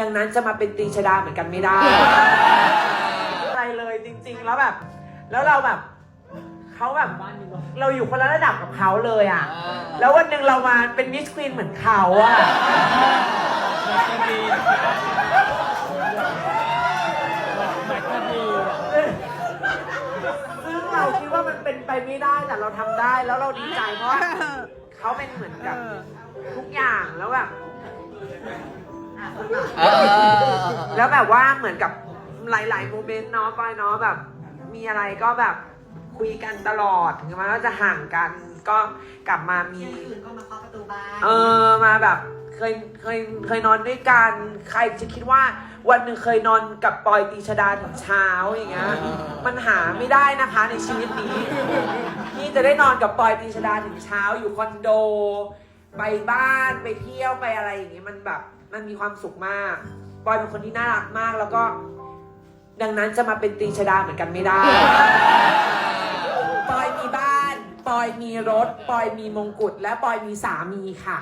ดังนั้นจะมาเป็นตรีชดาเหมือนกันไม่ได้ อะไรเลยจริง ๆ แล้วแบบ แล้วเราแบบเขาแบบเราอยู่คนละระดับกับเขาเลยอะ แล้ววันหนึ่งเรามาเป็นมิสควีนเหมือนเขาอะซึ่งเราคิดว่ามันเป็นไปไม่ได้แต่เราทำได้แล้วเราดีใจเพราะว่าเขาเป็นเหมือนกับทุกอย่างแล้วแบบ เออ แล้วแบบว่าเหมือนกับหลาย ๆ โมเมนต์เนาะปอยเนาะแบบ มีอะไรก็แบบคุยกันตลอดถึงแม้ว่าจะห่างกันก็กลับมามี เที่ยงคืนก็มาเคาะประตูบ้าน เออมาแบบเคยเคยเคยนอนด้วยกันใครจะคิดว่าวันหนึ่งเคยนอนกับปอยตีชดาถึงเช้าอย่างเงี้ยมันหาไม่ได้นะคะในชีวิตนี้ นี่จะได้นอนกับปอยตีชดาถึงเช้าอยู่คอนโด ไปบ้านไปเที่ยวไปอะไรอย่างเงี้ยมันแบบ มันมีความสุขมากปอยเป็นคนที่น่ารักมากแล้วก็ ดังนั้นจะมาเป็นตีชดาเหมือนกันไม่ได้ ปอยมีบ้าน ปอยมีรถ ปอยมีมงกุฎ และปอยมีสามีค่ะ